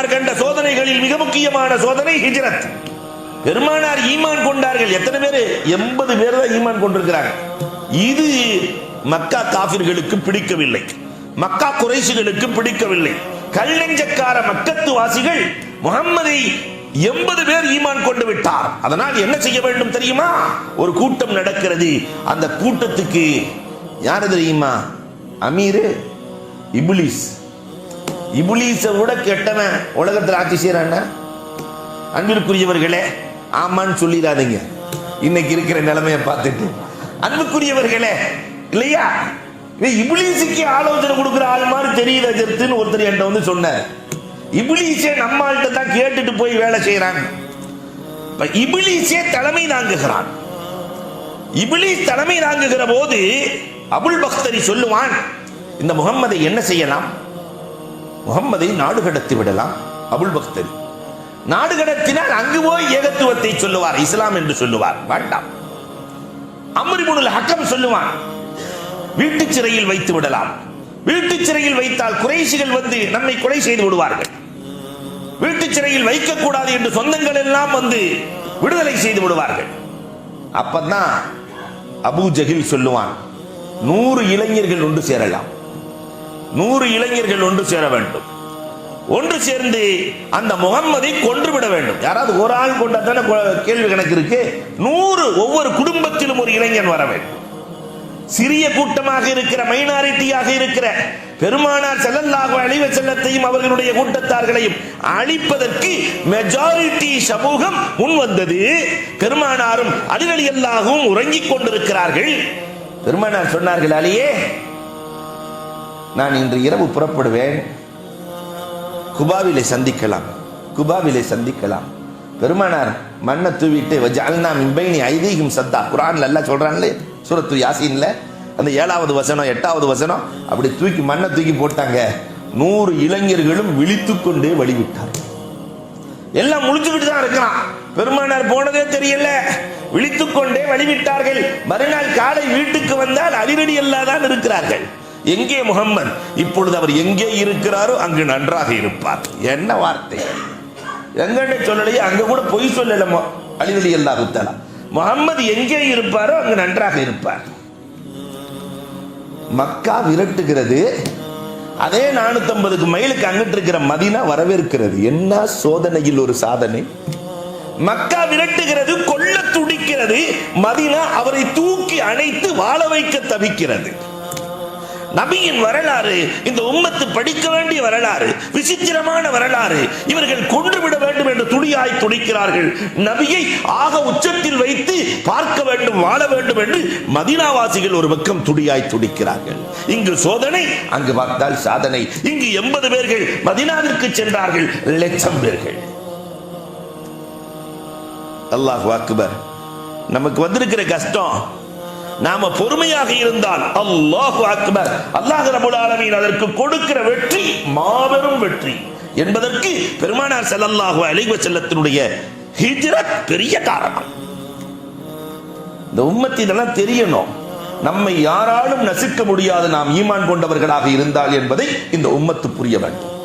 பெருமானார் கண்ட சோதனைகளில் மிக முக்கியமான சோதனை ஹிஜ்ரத். பெருமானார் ஈமான் கொண்டார்கள். எத்தனை பேர்? எண்பது பேர் தான் ஈமான் கொண்டிருக்கிறாங்க. இது மக்கா காபிர்களுக்கு பிடிக்கவில்லை. மக்கா குறைசிகளுக்கு பிடிக்கவில்லை. கல் நெஞ்சக்கார மக்கத்து வாசிகள் முகம்மதை எண்பது பேர் ஈமான் கொண்டு விட்டார். அதனால் என்ன செய்ய வேண்டும் தெரியுமா? ஒரு கூட்டம் நடக்கிறது. அந்த கூட்டத்துக்கு யாரு தெரியுமா அமீரு? இபுலிஸ். இபுலீஸை விட கெட்டவன் உலகத்தில் ஆட்சி செய்யறான் அன்பிற்குரியவர்களே ஆமான்னு சொல்லிடாதீங்க. இன்னைக்கு இருக்கிற நிலைமையை பார்த்துட்டு. அன்புக்குரியவர்களே இல்லையா? இவன் ஆலோசனை கொடுக்குற ஆள் மாதிரி தெரியுது அஜர்த்துன்னு ஒருத்தர் என்கிட்ட வந்து சொன்னார். இபிலிஸே நம்ம ஆள்கிட்ட தான் கேட்டுட்டு போய் வேலை செய்யறாங்க இப்ப தலைமை தாங்குகிறான். இபிலிஸ் தலைமை தாங்குகிற போது அபுல் பக்தரி சொல்லுவான் இந்த முகம்மதை என்ன செய்யலாம்? முகம்மதை நாடு கடத்தி விடலாம். அபுல் பக்தர். நாடு கடத்தினால் அங்கு போய் ஏகத்துவத்தை சொல்லுவார் இஸ்லாம் என்று சொல்லுவார். வேண்டாம். அம்ரிபுனுல் ஹக்கம் சொல்லுவான் வீட்டு சிறையில் வைத்து விடலாம். வீட்டு சிறையில் வைத்தால் குறைசிகள் வந்து நம்மை கொலை செய்து விடுவார்கள். வீட்டு சிறையில் வைக்கக்கூடாது என்று சொந்தங்கள் எல்லாம் வந்து விடுதலை செய்து விடுவார்கள். அப்பதான் அபூ ஜஹில் சொல்லுவான் நூறு இளைஞர்கள் ஒன்று சேரலாம். நூறு இளைஞர்கள் ஒன்று சேர வேண்டும். ஒன்று சேர்ந்து அந்த முகம்மதை கொன்று விட வேண்டும். யாராவது ஒரு ஆள் கொண்டா தானே கேள்வி கணக்கு இருக்கு? நூறு ஒவ்வொரு குடும்பத்திலும் ஒரு இளைஞன் வர வேண்டும். சிறிய கூட்டமாக இருக்கிற மைனாரிட்டியாக இருக்கிற பெருமானார் செல்லல்லாக அழிவ செல்லத்தையும் அவர்களுடைய கூட்டத்தார்களையும் அழிப்பதற்கு மெஜாரிட்டி சமூகம் முன் வந்தது. பெருமானாரும் அடிவழி எல்லாகவும் உறங்கிக் கொண்டிருக்கிறார்கள். பெருமானார் சொன்னார்கள் அலியே நான் இன்று இரவு புறப்படுவேன். குபாவிலை சந்திக்கலாம். குபாவிலை சந்திக்கலாம். பெருமானார் மண்ணை தூவிட்டு வஜால்னா மிம்பைனி ஐதீகம் சத்தா. குரான்ல எல்லாம் சொல்றாங்களே சூரத்து யாசின்ல. அந்த ஏழாவது வசனம் எட்டாவது வசனம் அப்படி தூக்கி மண்ணை தூக்கி போட்டாங்க. நூறு இளைஞர்களும் விழித்து கொண்டே வழிவிட்டார் எல்லாம் முழிச்சுக்கிட்டு தான் இருக்கிறான். பெருமானார் போனதே தெரியல. விழித்துக் கொண்டே வழிவிட்டார்கள். மறுநாள் காலை வீட்டுக்கு வந்தால் அதிரடி தான் இருக்கிறார்கள். எங்கே முகம்மது? இப்பொழுது அவர் எங்கே இருக்கிறாரோ அங்கு நன்றாக இருப்பார். என்ன வார்த்தை? எங்கன்னு சொல்லலையே அங்க கூட பொய் சொல்லலமோ அழிவலி அல்லா குத்தலா முகம்மது எங்கே இருப்பாரோ அங்கு நன்றாக இருப்பார். மக்கா விரட்டுகிறது. அதே நானூத்தி ஐம்பதுக்கு மைலுக்கு அங்கிட்டு இருக்கிற மதினா வரவேற்கிறது. என்ன சோதனையில் ஒரு சாதனை? மக்கா விரட்டுகிறது கொல்ல துடிக்கிறது. மதினா அவரை தூக்கி அணைத்து வாழ வைக்க தவிக்கிறது. நபியின் வரலாறு இந்த உம்மத்து படிக்க வேண்டிய வரலாறு விசித்திரமான வரலாறு இவர்கள் கொன்றுவிட வேண்டும் என்று துடியாய் துடிக்கிறார்கள் நபியை ஆக உச்சத்தில் வைத்து பார்க்க வேண்டும் வாழ வேண்டும் என்று மதினாவாசிகள் ஒரு பக்கம் துடியாய் துடிக்கிறார்கள் இங்கு சோதனை அங்கு பார்த்தால் சாதனை. இங்கு எண்பது பேர்கள் மதினாவிற்கு சென்றார்கள் லட்சம் பேர்கள். அல்லாஹ் அக்பர் நமக்கு வந்திருக்கிற கஷ்டம் நாம பொறுமையாக இருந்தால் அல்லாஹ் அக்பர் அல்லாஹ் ரபுல் ஆலமீன் அதற்கு கொடுக்கிற வெற்றி மாபெரும் வெற்றி. என்பதற்கு பெருமானார் செல்லல்லாஹு அலைஹி செல்லத்தினுடைய ஹிஜ்ரத் பெரிய காரணம். இந்த உம்மத்தி இதெல்லாம் தெரியணும். நம்மை யாராலும் நசுக்க முடியாது நாம் ஈமான் கொண்டவர்களாக இருந்தால் என்பதை இந்த உம்மத்து புரிய வேண்டும்.